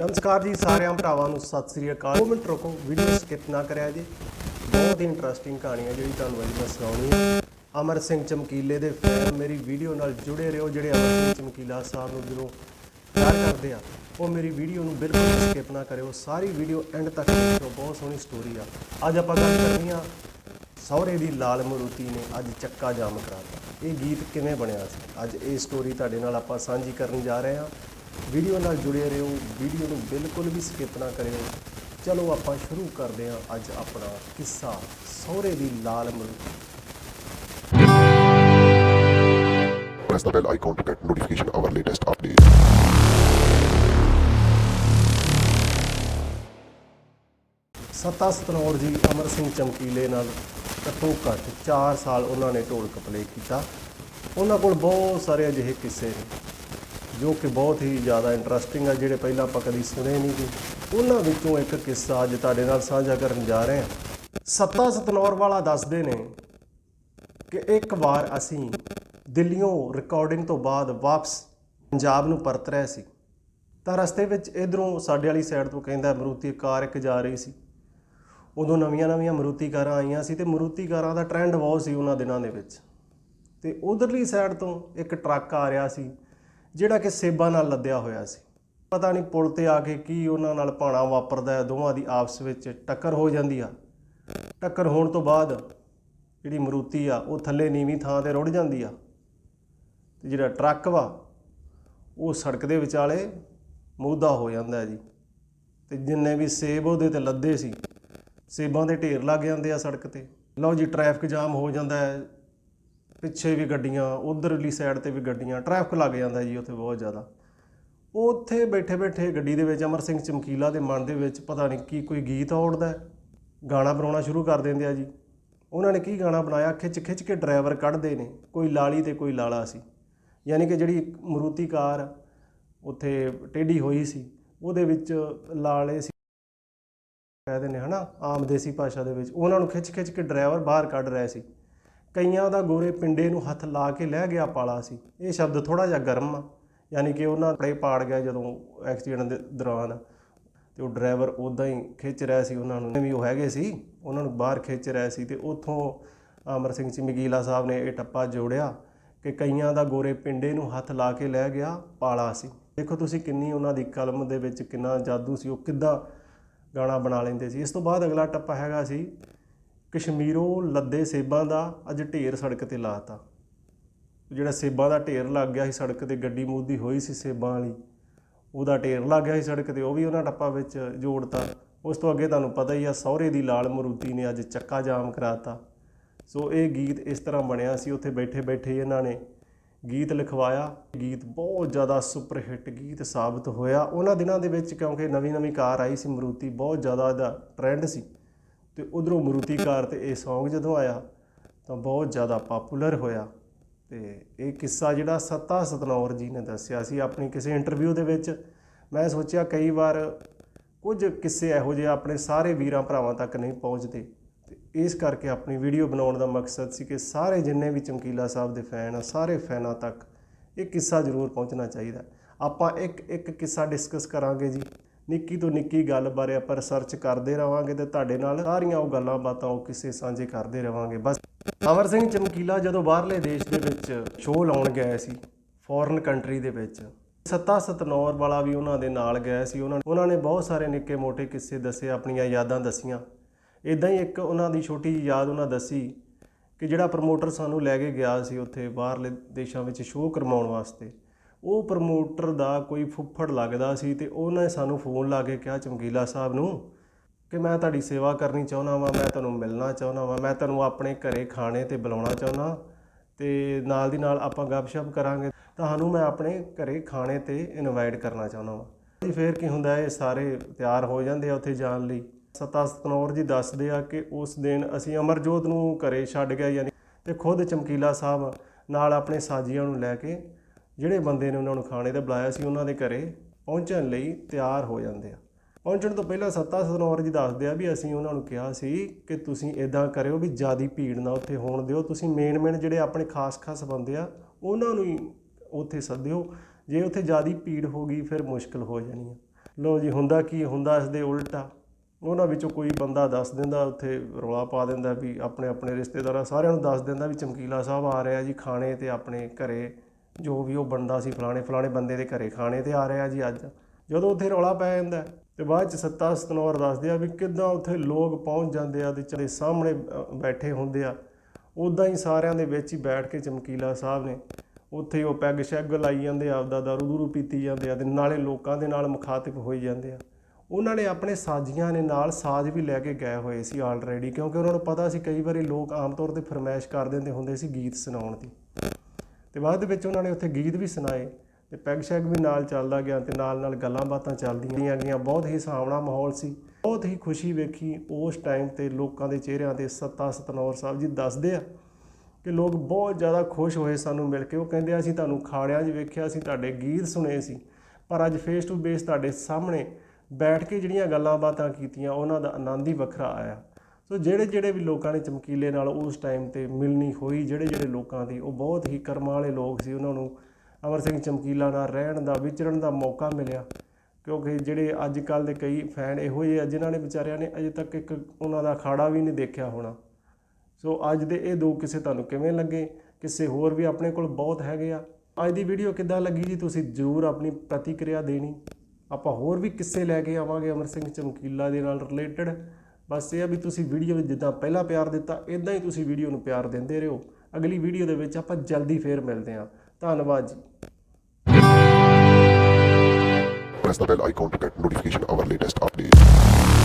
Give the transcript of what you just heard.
ਨਮਸਕਾਰ ਜੀ ਸਾਰਿਆਂ ਭਰਾਵਾਂ ਨੂੰ, ਸਤਿ ਸ੍ਰੀ ਅਕਾਲ। ਦੋ ਮਿੰਟ ਰੁਕੋ ਵੀਡੀਓ ਸਕਿਪ ਨਾ ਕਰਿਆ ਜੀ। ਬਹੁਤ ਹੀ ਇੰਟਰਸਟਿੰਗ ਕਹਾਣੀ ਹੈ ਜਿਹੜੀ ਤੁਹਾਨੂੰ ਅੱਜ ਮੈਂ ਸੁਣਾਉਣੀ ਹੈ ਅਮਰ ਸਿੰਘ ਚਮਕੀਲੇ ਦੇ ਫੈਨ ਮੇਰੀ ਵੀਡੀਓ ਨਾਲ ਜੁੜੇ ਰਹੋ, ਜਿਹੜੇ ਅਮਰ ਸਿੰਘ ਚਮਕੀਲਾ ਸਾਹਿਬ ਨੂੰ ਜਦੋਂ ਪਿਆਰ ਕਰਦੇ ਆ, ਉਹ ਮੇਰੀ ਵੀਡੀਓ ਨੂੰ ਬਿਲਕੁਲ ਸਕਿਪ ਨਾ ਕਰਿਓ। ਸਾਰੀ ਵੀਡੀਓ ਐਂਡ ਤੱਕ ਦੇਖਿਓ, ਬਹੁਤ ਸੋਹਣੀ ਸਟੋਰੀ ਆ। ਅੱਜ ਆਪਾਂ ਗੱਲ ਕਰਨੀ ਆ, ਸਹੁਰੇ ਦੀ ਲਾਲ ਮਰੂਤੀ ਨੇ ਅੱਜ ਚੱਕਾ ਜਾਮ ਕਰਾਤਾ। ਇਹ ਗੀਤ ਕਿਵੇਂ ਬਣਿਆ ਸੀ? ਅੱਜ ਇਹ ਸਟੋਰੀ ਤੁਹਾਡੇ ਨਾਲ ਆਪਾਂ ਸਾਂਝੀ ਕਰਨ ਜਾ ਰਹੇ ਹਾਂ ਵੀਡੀਓ ਨਾਲ ਜੁੜੇ ਰਹੋ ਵੀਡੀਓ ਨੂੰ ਬਿਲਕੁਲ ਵੀ ਸਕਿਪ ਨਾ ਕਰਿਓ। ਚਲੋ ਆਪਾਂ ਸ਼ੁਰੂ ਕਰਦੇ ਹਾਂ ਅੱਜ ਆਪਣਾ ਕਿੱਸਾ ਸਹੁਰੇ ਦੀ ਲਾਲ latest updates. ਸੱਤਾ ਸਤਨੌਰ ਜੀ ਅਮਰ ਸਿੰਘ ਚਮਕੀਲੇ ਨਾਲ ਘੱਟੋ ਘੱਟ 4 ਸਾਲ ਉਹਨਾਂ ਨੇ ਢੋਲਕ ਪਲੇ ਕੀਤਾ। ਉਹਨਾਂ ਕੋਲ ਬਹੁਤ ਸਾਰੇ ਅਜਿਹੇ ਕਿੱਸੇ ਨੇ। ਜੋ ਕਿ ਬਹੁਤ ਹੀ ਜ਼ਿਆਦਾ ਇੰਟਰਸਟਿੰਗ ਆ, ਜਿਹੜੇ ਪਹਿਲਾਂ ਆਪਾਂ ਕਦੀ ਸੁਣੇ ਨਹੀਂ ਸੀ। ਉਹਨਾਂ ਵਿੱਚੋਂ ਇੱਕ ਕਿੱਸਾ ਅੱਜ ਤੁਹਾਡੇ ਨਾਲ ਸਾਂਝਾ ਕਰਨ ਜਾ ਰਹੇ ਹਾਂ। ਸੱਤਾ ਸਤਨੌਰ ਵਾਲਾ ਦੱਸਦੇ ਨੇ ਕਿ ਇੱਕ ਵਾਰ ਅਸੀਂ ਦਿੱਲੀੋਂ ਰਿਕਾਰਡਿੰਗ ਤੋਂ ਬਾਅਦ ਵਾਪਸ ਪੰਜਾਬ ਨੂੰ ਪਰਤ ਰਹੇ ਸੀ। ਤਾਂ ਰਸਤੇ ਵਿੱਚ ਇਧਰੋਂ ਸਾਡੇ ਵਾਲੀ ਸਾਈਡ ਤੋਂ ਕਹਿੰਦਾ ਮਰੂਤੀ ਕਾਰ ਇੱਕ ਜਾ ਰਹੀ ਸੀ। ਉਦੋਂ ਨਵੀਆਂ-ਨਵੀਆਂ ਮਰੂਤੀ ਕਾਰਾਂ ਆਈਆਂ ਸੀ ਤੇ ਮਰੂਤੀ ਕਾਰਾਂ ਦਾ ਟ੍ਰੈਂਡ ਬਹੁਤ ਸੀ ਉਹਨਾਂ ਦਿਨਾਂ ਦੇ ਵਿੱਚ। ਤੇ ਉਧਰਲੀ ਸਾਈਡ ਤੋਂ ਇੱਕ ਟਰੱਕ ਆ ਰਿਹਾ ਸੀ ਜਿਹੜਾ ਕਿ ਸੇਬਾਂ ਨਾਲ ਲੱਦਿਆ ਹੋਇਆ ਸੀ। ਪਤਾ ਨਹੀਂ ਪੁਲ ਤੇ ਆ ਕੇ ਕੀ ਉਹਨਾਂ ਨਾਲ ਭਾਣਾ ਵਾਪਰਦਾ ਹੈ, ਦੋਵਾਂ ਦੀ ਆਪਸ ਵਿੱਚ ਟੱਕਰ ਹੋ ਜਾਂਦੀ ਆ। ਟੱਕਰ ਹੋਣ ਤੋਂ ਬਾਅਦ ਜਿਹੜੀ ਮਰੂਤੀ ਆ, ਉਹ ਥੱਲੇ ਨੀਵੀਂ ਥਾਂ ਤੇ ਰੁੜ ਜਾਂਦੀ ਆ। ਤੇ ਜਿਹੜਾ ਟਰੱਕ ਵਾ, ਉਹ ਸੜਕ ਦੇ ਵਿਚਾਲੇ ਮੂਦਾ ਹੋ ਜਾਂਦਾ ਜੀ। ਤੇ ਜਿੰਨੇ ਵੀ ਸੇਬ ਉਹਦੇ ਤੇ ਲੱਦੇ ਸੀ, ਸੇਬਾਂ ਦੇ ਢੇਰ ਲੱਗ ਜਾਂਦੇ ਆ ਸੜਕ ਤੇ। ਲਓ ਜੀ, ਟ੍ਰੈਫਿਕ ਜਾਮ ਹੋ ਜਾਂਦਾ ਹੈ ਪਿੱਛੇ ਵੀ ਗੱਡੀਆਂ, ਉਧਰਲੀ ਸਾਈਡ ਤੇ ਵੀ ਗੱਡੀਆਂ ਟ੍ਰੈਫਿਕ ਲੱਗ ਜਾਂਦਾ ਜੀ ਉੱਥੇ ਬਹੁਤ ਜ਼ਿਆਦਾ। ਉਹ ਉੱਥੇ ਬੈਠੇ ਬੈਠੇ ਗੱਡੀ ਦੇ ਵਿੱਚ ਅਮਰ ਸਿੰਘ ਚਮਕੀਲਾ ਦੇ ਮਨ ਦੇ ਵਿੱਚ ਪਤਾ ਨਹੀਂ ਕੀ ਕੋਈ ਗੀਤ ਔੜਦਾ ਗਾਣਾ ਬਣਾਉਣਾ ਸ਼ੁਰੂ ਕਰ ਦਿੰਦੇ ਆ ਜੀ। ਉਹਨਾਂ ਨੇ ਕੀ ਗਾਣਾ ਬਣਾਇਆ? ਖਿੱਚ ਖਿੱਚ ਕੇ ਡਰਾਈਵਰ ਕੱਢਦੇ ਨੇ, ਕੋਈ ਲਾਲੀ ਤੇ ਕੋਈ ਲਾਲਾ ਸੀ। ਯਾਨੀ ਕਿ ਜਿਹੜੀ ਮਰੂਤੀ ਕਾਰ ਉੱਥੇ ਟੇਢੀ ਹੋਈ ਸੀ, ਉਹਦੇ ਵਿੱਚ ਲਾਲੇ ਸੀ। ਕਹਿੰਦੇ ਨੇ ਹਨਾ, ਆਮ ਦੇਸੀ ਭਾਸ਼ਾ ਦੇ ਵਿੱਚ। ਉਹਨਾਂ ਨੂੰ ਖਿੱਚ ਖਿੱਚ ਕੇ ਡਰਾਈਵਰ ਬਾਹਰ ਕੱਢ ਰਿਹਾ ਸੀ। ਕਈਆਂ ਦਾ ਗੋਰੇ ਪਿੰਡੇ ਨੂੰ ਹੱਥ ਲਾ ਕੇ ਲੈ ਗਿਆ ਪਾਲਾ ਸੀ। ਇਹ ਸ਼ਬਦ ਥੋੜਾ ਜਿਹਾ ਗਰਮ ਆ, ਯਾਨੀ ਕਿ ਉਹਨਾਂ ਪੜੇ ਪਾੜ ਗਿਆ ਜਦੋਂ ਐਕਸੀਡੈਂਟ ਦੇ ਦੌਰਾਨ। ਤੇ ਉਹ ਡਰਾਈਵਰ ਉਦਾਂ ਹੀ ਖਿੱਚ ਰਿਹਾ ਸੀ ਉਹਨਾਂ ਨੂੰ। ਵੀ ਉਹ ਹੈਗੇ ਸੀ, ਉਹਨਾਂ ਨੂੰ ਬਾਹਰ ਖਿੱਚ ਰਿਹਾ ਸੀ ਤੇ ਉੱਥੋਂ ਅਮਰ ਸਿੰਘ ਚਮਕੀਲਾ ਸਾਹਿਬ ਨੇ ਇਹ ਟੱਪਾ ਜੋੜਿਆ ਕਿ ਕਈਆਂ ਦਾ ਗੋਰੇ ਪਿੰਡੇ ਨੂੰ ਹੱਥ ਲਾ ਕੇ ਲੈ ਗਿਆ ਪਾਲਾ ਸੀ। ਦੇਖੋ ਤੁਸੀਂ ਕਿੰਨੀ ਉਹਨਾਂ ਦੀ ਕਲਮ ਦੇ ਵਿੱਚ ਕਿੰਨਾ ਜਾਦੂ ਸੀ, ਉਹ ਕਿੱਦਾਂ ਗਾਣਾ ਬਣਾ ਲੈਂਦੇ ਸੀ। ਇਸ ਤੋਂ ਬਾਅਦ ਅਗਲਾ ਟੱਪਾ ਹੈਗਾ ਸੀ ਕਸ਼ਮੀਰੋਂ ਲੱਦੇ ਸੇਬਾਂ ਦਾ ਅੱਜ ਢੇਰ ਸੜਕ ਤੇ ਲਾਤਾ। ਜਿਹੜਾ ਸੇਬਾਂ ਦਾ ਢੇਰ ਲੱਗ ਗਿਆ ਸੀ ਸੜਕ ਤੇ, ਗੱਡੀ ਮੂਦੀ ਹੋਈ ਸੀ ਸੇਬਾਂ ਵਾਲੀ। ਉਹਦਾ ਢੇਰ ਲੱਗ ਗਿਆ ਸੀ ਸੜਕ ਤੇ, ਉਹ ਵੀ ਉਹਨਾਂ ਟੱਪਾਂ ਵਿੱਚ ਜੋੜਤਾ। ਉਸ ਤੋਂ ਅੱਗੇ ਤੁਹਾਨੂੰ ਪਤਾ ਹੀ ਆ, ਸਹੁਰੇ ਦੀ ਲਾਲ ਮਰੂਤੀ ਨੇ ਅੱਜ ਚੱਕਾ ਜਾਮ ਕਰਾਤਾ। ਸੋ ਇਹ ਗੀਤ ਇਸ ਤਰ੍ਹਾਂ ਬਣਿਆ ਸੀ, ਉੱਥੇ ਬੈਠੇ ਬੈਠੇ ਇਹਨਾਂ ਨੇ ਗੀਤ ਲਿਖਵਾਇਆ। ਗੀਤ ਬਹੁਤ ਜ਼ਿਆਦਾ ਸੁਪਰ ਹਿੱਟ ਗੀਤ ਸਾਬਤ ਹੋਇਆ। ਉਹਨਾਂ ਦਿਨਾਂ ਦੇ ਵਿੱਚ ਕਿਉਂਕਿ ਨਵੀਂ ਨਵੀਂ ਕਾਰ ਆਈ ਸੀ ਮਰੂਤੀ, ਬਹੁਤ ਜ਼ਿਆਦਾ ਇਹਦਾ ਟ੍ਰੈਂਡ ਸੀ। ਤੇ ਉਧਰੋਂ ਮਰੂਤੀਕਾਰ ਤੇ ਇਹ Song ਜਦੋਂ ਆਇਆ, ਤਾਂ ਬਹੁਤ ਜ਼ਿਆਦਾ ਪਪੂਲਰ ਹੋਇਆ ਤੇ ਇਹ ਕਿੱਸਾ ਜਿਹੜਾ ਸੱਤਾ ਸਤਨੌਰ ਜੀ ਨੇ ਦੱਸਿਆ ਸੀ ਆਪਣੀ ਕਿਸੇ ਇੰਟਰਵਿਊ ਦੇ ਵਿੱਚ। ਮੈਂ ਸੋਚਿਆ ਕਈ ਵਾਰ ਕੁਝ ਕਿੱਸੇ ਇਹੋ ਜਿਹੇ ਆਪਣੇ ਸਾਰੇ ਵੀਰਾਂ ਭਰਾਵਾਂ ਤੱਕ ਨਹੀਂ ਪਹੁੰਚਦੇ ਤੇ ਇਸ ਕਰਕੇ ਆਪਣੀ ਵੀਡੀਓ ਬਣਾਉਣ ਦਾ ਮਕਸਦ ਸੀ ਕਿ ਸਾਰੇ ਜਿੰਨੇ ਵੀ ਚਮਕੀਲਾ ਸਾਹਿਬ ਦੇ ਫੈਨ ਆ, ਸਾਰੇ ਫੈਨਾਂ ਤੱਕ ਇਹ ਕਿੱਸਾ ਜ਼ਰੂਰ ਪਹੁੰਚਣਾ ਚਾਹੀਦਾ। ਆਪਾਂ ਇੱਕ ਇੱਕ ਕਿੱਸਾ ਡਿਸਕਸ ਕਰਾਂਗੇ ਜੀ। ਨਿੱਕੀ ਤੋਂ ਨਿੱਕੀ ਗੱਲ ਬਾਰੇ ਆਪਾਂ ਰਿਸਰਚ ਕਰਦੇ ਰਵਾਂਗੇ ਤੇ ਤੁਹਾਡੇ ਨਾਲ ਸਾਰੀਆਂ ਉਹ ਗੱਲਾਂ ਬਾਤਾਂ ਉਹ ਕਿਸੇ ਸਾਂਝੇ ਕਰਦੇ ਰਵਾਂਗੇ। ਬਸ ਅਮਰ ਸਿੰਘ ਚਮਕੀਲਾ ਜਦੋਂ ਬਾਹਰਲੇ ਦੇਸ਼ ਦੇ ਵਿੱਚ ਸ਼ੋਅ ਲਾਉਣ ਗਏ ਸੀ ਫੋਰਨ ਕੰਟਰੀ ਦੇ ਵਿੱਚ, ਸੱਤਾ ਸਤਨੌਰ ਵਾਲਾ ਵੀ ਉਹਨਾਂ ਦੇ ਨਾਲ ਗਿਆ ਸੀ। ਉਹਨਾਂ ਉਹਨਾਂ ਨੇ ਬਹੁਤ ਸਾਰੇ ਨਿੱਕੇ ਮੋਟੇ ਕਿੱਸੇ ਦੱਸੇ, ਆਪਣੀਆਂ ਯਾਦਾਂ ਦਸੀਆਂ। ਇਦਾਂ ਹੀ ਇੱਕ ਉਹਨਾਂ ਦੀ ਛੋਟੀ ਜਿਹੀ ਯਾਦ ਉਹਨਾਂ ਦੱਸੀ ਕਿ ਜਿਹੜਾ ਪ੍ਰਮੋਟਰ ਸਾਨੂੰ ਲੈ ਕੇ ਗਿਆ ਸੀ ਉੱਥੇ ਬਾਹਰਲੇ ਦੇਸ਼ਾਂ ਵਿੱਚ ਸ਼ੋਅ ਕਰਵਾਉਣ ਵਾਸਤੇ। ਉਹ ਪ੍ਰਮੋਟਰ ਦਾ ਕੋਈ ਫੁੱਫੜ ਲੱਗਦਾ ਸੀ ਤੇ ਉਹਨੇ ਸਾਨੂੰ ਫੋਨ ਲਾ ਕੇ ਕਿਹਾ, ਚਮਕੀਲਾ ਸਾਹਿਬ ਨੂੰ ਕਿ ਮੈਂ ਤੁਹਾਡੀ ਸੇਵਾ ਕਰਨੀ ਚਾਹੁੰਦਾ ਵਾਂ, ਮੈਂ ਤੁਹਾਨੂੰ ਮਿਲਣਾ ਚਾਹੁੰਦਾ ਵਾਂ, ਮੈਂ ਤੁਹਾਨੂੰ ਆਪਣੇ ਘਰੇ ਖਾਣੇ ਤੇ ਬੁਲਾਉਣਾ ਚਾਹੁੰਦਾ ਤੇ ਨਾਲ ਦੀ ਨਾਲ ਆਪਾਂ ਗੱਪਸ਼ਪ ਕਰਾਂਗੇ। ਤੁਹਾਨੂੰ ਮੈਂ ਆਪਣੇ ਘਰੇ ਖਾਣੇ ਤੇ ਇਨਵਾਈਟ ਕਰਨਾ ਚਾਹੁੰਦਾ ਵਾਂ। ਜੀ ਫੇਰ ਕੀ ਹੁੰਦਾ, ਇਹ ਸਾਰੇ ਤਿਆਰ ਹੋ ਜਾਂਦੇ ਆ ਉੱਥੇ ਜਾਣ ਲਈ। ਸਤਾ ਸਤਨੌਰ ਜੀ ਦੱਸਦੇ ਆ ਕਿ ਉਸ ਦਿਨ ਅਸੀਂ ਅਮਰਜੋਤ ਨੂੰ ਘਰੇ ਛੱਡ ਗਏ, ਯਾਨੀ ਤੇ ਖੁਦ ਚਮਕੀਲਾ ਸਾਹਿਬ ਨਾਲ ਆਪਣੇ ਸਾਜੀਆਂ ਨੂੰ ਲੈ ਕੇ ਜਿਹੜੇ ਬੰਦੇ ਨੇ ਉਹਨਾਂ ਨੂੰ ਖਾਣੇ ਤੇ ਬੁਲਾਇਆ ਸੀ, ਉਹਨਾਂ ਦੇ ਘਰੇ ਪਹੁੰਚਣ ਲਈ ਤਿਆਰ ਹੋ ਜਾਂਦੇ ਆ। ਪਹੁੰਚਣ ਤੋਂ ਪਹਿਲਾਂ ਸੱਤਾ ਸਤਨੌਰ ਜੀ ਦੱਸਦੇ ਆ ਵੀ ਅਸੀਂ ਉਹਨਾਂ ਨੂੰ ਕਿਹਾ ਸੀ ਕਿ ਤੁਸੀਂ ਇਦਾਂ ਕਰਿਓ ਵੀ ਜਿਆਦੀ ਭੀੜ ਨਾ ਉੱਥੇ ਹੋਣ ਦਿਓ। ਤੁਸੀਂ ਮੇਨ ਮੇਨ ਜਿਹੜੇ ਆਪਣੇ ਖਾਸ-ਖਾਸ ਬੰਦੇ ਆ, ਉਹਨਾਂ ਨੂੰ ਹੀ ਉੱਥੇ ਸੱਦਿਓ। ਜੇ ਉੱਥੇ ਜਿਆਦੀ ਭੀੜ ਹੋ ਗਈ, ਫਿਰ ਮੁਸ਼ਕਲ ਹੋ ਜਾਣੀ ਆ। ਲੋ ਜੀ, ਹੁੰਦਾ ਕੀ ਹੁੰਦਾ ਇਸ ਦੇ ਉਲਟਾ ਉਹਨਾਂ ਵਿੱਚੋਂ ਕੋਈ ਬੰਦਾ ਦੱਸ ਦਿੰਦਾ, ਉੱਥੇ ਰੌਲਾ ਪਾ ਦਿੰਦਾ ਵੀ ਆਪਣੇ ਆਪਣੇ ਰਿਸ਼ਤੇਦਾਰਾਂ ਸਾਰਿਆਂ ਨੂੰ ਦੱਸ ਦਿੰਦਾ ਵੀ ਚਮਕੀਲਾ ਸਾਹਿਬ ਆ ਰਿਹਾ ਜੀ, ਖਾਣੇ ਤੇ ਆਪਣੇ ਘਰੇ ਜੋ ਵੀ ਉਹ ਬਣਦਾ ਸੀ ਫਲਾਣੇ ਫਲਾਣੇ ਬੰਦੇ ਦੇ ਘਰੇ ਖਾਣੇ ਤੇ ਆ ਰਿਹਾ ਜੀ ਅੱਜ। ਜਦੋਂ ਉੱਥੇ ਰੌਲਾ ਪੈ ਜਾਂਦਾ ਹੈ, ਤੇ ਬਾਅਦ ਚ ਸੱਤਾ ਸਤਨੌਰ ਦੱਸਦੇ ਆ ਵੀ ਕਿੱਦਾਂ ਉੱਥੇ ਲੋਕ ਪਹੁੰਚ ਜਾਂਦੇ ਆ ਤੇ ਚਲੇ ਸਾਹਮਣੇ ਬੈਠੇ ਹੁੰਦੇ ਆ। ਉਦਾਂ ਹੀ ਸਾਰਿਆਂ ਦੇ ਵਿੱਚ ਹੀ ਬੈਠ ਕੇ ਚਮਕੀਲਾ ਸਾਹਿਬ ਨੇ ਉੱਥੇ ਹੀ ਉਹ ਪੈਗ ਸ਼ੈਗ ਲਾਈ ਜਾਂਦੇ ਆਪਦਾ ਦਾਰੂ ਦੂਰੂ ਪੀਤੀ ਜਾਂਦੇ ਆ ਤੇ ਨਾਲੇ ਲੋਕਾਂ ਦੇ ਨਾਲ ਮੁਖਾਤਿਬ ਹੋਈ ਜਾਂਦੇ ਆ। ਉਹਨਾਂ ਨੇ ਆਪਣੇ ਸਾਜ਼ੀਆਂ ਨੇ ਨਾਲ ਸਾਜ਼ ਵੀ ਲੈ ਕੇ ਗਏ ਹੋਏ ਸੀ ਆਲਰੇਡੀ ਕਿਉਂਕਿ ਉਹਨਾਂ ਨੂੰ ਪਤਾ ਸੀ ਕਈ ਵਾਰੀ ਲੋਕ ਆਮ ਤੌਰ ਤੇ ਫਰਮਾਇਸ਼ ਕਰ ਦਿੰਦੇ ਹੁੰਦੇ ਸੀ ਗੀਤ ਸੁਣਾਉਣ ਦੀ। ਤੇ ਬਾਅਦ ਦੇ ਵਿੱਚ ਉਹਨਾਂ ਨੇ ਉੱਥੇ ਗੀਤ ਵੀ ਸੁਣਾਏ ਤੇ ਪੈਗ ਸ਼ੈਗ ਵੀ ਨਾਲ ਚੱਲਦਾ ਗਿਆ ਤੇ ਨਾਲ ਨਾਲ ਗੱਲਾਂ ਬਾਤਾਂ ਚੱਲਦੀਆਂ ਗਈਆਂ ਬਹੁਤ ਹੀ ਸੁਹਾਵਣਾ ਮਾਹੌਲ ਸੀ। ਬਹੁਤ ਹੀ ਖੁਸ਼ੀ ਵੇਖੀ ਉਸ ਟਾਈਮ ਤੇ ਲੋਕਾਂ ਦੇ ਚਿਹਰਿਆਂ ਤੇ ਸੱਤਾ ਸਤਨੌਰ ਸਾਹਿਬ ਜੀ ਦੱਸਦੇ ਆ ਕਿ ਲੋਕ ਬਹੁਤ ਜ਼ਿਆਦਾ ਖੁਸ਼ ਹੋਏ ਸਾਨੂੰ ਮਿਲ ਕੇ। ਉਹ ਕਹਿੰਦੇ ਅਸੀਂ ਤੁਹਾਨੂੰ ਖਾੜਿਆਂ 'ਚ ਵੇਖਿਆ ਅਸੀਂ ਤੁਹਾਡੇ ਗੀਤ ਸੁਣੇ ਸੀ, ਪਰ ਅੱਜ ਫੇਸ ਟੂ ਫੇਸ ਤੁਹਾਡੇ ਸਾਹਮਣੇ ਬੈਠ ਕੇ ਜਿਹੜੀਆਂ ਗੱਲਾਂ ਬਾਤਾਂ ਕੀਤੀਆਂ, ਉਹਨਾਂ ਦਾ ਆਨੰਦ ਹੀ ਵੱਖਰਾ ਆਇਆ। ਸੋ ਜਿਹੜੇ ਜਿਹੜੇ ਵੀ ਲੋਕਾਂ ਨੇ ਚਮਕੀਲੇ ਨਾਲ ਉਸ ਟਾਈਮ ਤੇ ਮਿਲਣੀ ਹੋਈ, ਜਿਹੜੇ ਜਿਹੜੇ ਲੋਕਾਂ ਦੀ, ਉਹ ਬਹੁਤ ਹੀ ਕਰਮਾਂ ਵਾਲੇ ਲੋਕ ਸੀ ਉਹਨਾਂ ਨੂੰ ਅਮਰ ਸਿੰਘ ਚਮਕੀਲਾ ਨਾਲ ਰਹਿਣ ਦਾ, ਵਿਚਰਨ ਦਾ ਮੌਕਾ ਮਿਲਿਆ। ਕਿਉਂਕਿ ਜਿਹੜੇ ਅੱਜ ਕੱਲ ਦੇ ਕਈ ਫੈਨ ਇਹੋ ਜਿਹੇ ਆ, ਜਿਨ੍ਹਾਂ ਨੇ ਵਿਚਾਰਿਆਂ ਨੇ ਅਜੇ ਤੱਕ ਇੱਕ ਉਹਨਾਂ ਦਾ ਅਖਾੜਾ ਵੀ ਨਹੀਂ ਦੇਖਿਆ ਹੋਣਾ। ਸੋ ਅੱਜ ਦੇ ਇਹ ਦੋ ਕਿਸੇ ਤੁਹਾਨੂੰ ਕਿਵੇਂ ਲੱਗੇ? ਕਿਸੇ ਹੋਰ ਵੀ ਆਪਣੇ ਕੋਲ ਬਹੁਤ ਹੈਗੇ ਆ। ਅੱਜ ਦੀ ਵੀਡੀਓ ਕਿੱਦਾਂ ਲੱਗੀ ਜੀ? ਤੁਸੀਂ ਜਰੂਰ ਆਪਣੀ ਪ੍ਰਤੀਕਿਰਿਆ ਦੇਣੀ। ਆਪਾਂ ਹੋਰ ਵੀ ਕਿੱਸੇ ਲੈ ਕੇ ਆਵਾਂਗੇ ਅਮਰ ਸਿੰਘ ਚਮਕੀਲਾ ਦੇ ਨਾਲ ਰਿਲੇਟਡ ਬਸ ਇਹ ਆ ਵੀ ਤੁਸੀਂ ਵੀਡੀਓ ਵਿੱਚ ਜਿੱਦਾਂ ਪਹਿਲਾਂ ਪਿਆਰ ਦਿੱਤਾ ਇਦਾਂ ਹੀ ਤੁਸੀਂ ਵੀਡੀਓ ਨੂੰ ਪਿਆਰ ਦਿੰਦੇ ਰਹੋ। ਅਗਲੀ ਵੀਡੀਓ ਦੇ ਵਿੱਚ ਆਪਾਂ ਜਲਦੀ ਫੇਰ ਮਿਲਦੇ ਹਾਂ। ਧੰਨਵਾਦ ਜੀ। Press the bell icon to get notification of our latest updates.